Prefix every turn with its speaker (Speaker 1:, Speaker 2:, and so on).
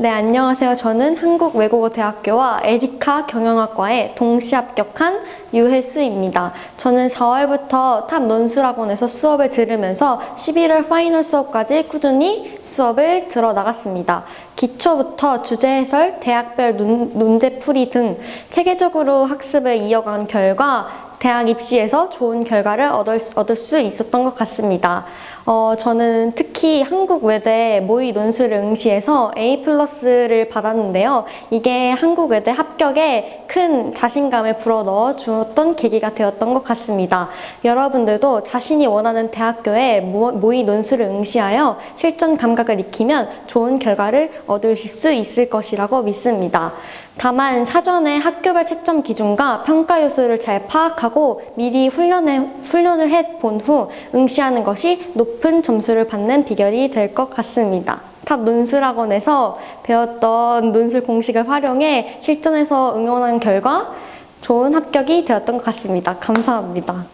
Speaker 1: 안녕하세요. 저는 한국외국어대학교와 에리카 경영학과에 동시 합격한 유혜수입니다. 저는 4월부터 탑 논술학원에서 수업을 들으면서 11월 파이널 수업까지 꾸준히 수업을 들어 나갔습니다. 기초부터 주제 해설, 대학별 논, 논제 풀이 등 체계적으로 학습을 이어간 결과 대학 입시에서 좋은 결과를 얻을, 수- 얻을 수 있었던 것 같습니다. 어, 저는 특히 한국 외대 모의 논술을 응시해서 A 플러스를 받았는데요. 이게 한국 외대 합격에 큰 자신감을 불어넣어 주었던 계기가 되었던 것 같습니다. 여러분들도 자신이 원하는 대학교에 모- 모의 논술을 응시하여 실전 감각을 익히면 좋은 결과를 얻으실 수 있을 것이라고 믿습니다. 다만 사전에 학교별 채점 기준과 평가 요소를 잘 파악하고 미리 훈련해, 훈련을 해 본 후 응시하는 것이 높은 점수를 받는 비결이 될 것 같습니다. 탑 논술학원에서 배웠던 논술 공식을 활용해 실전에서 응용한 결과 좋은 합격이 되었던 것 같습니다. 감사합니다.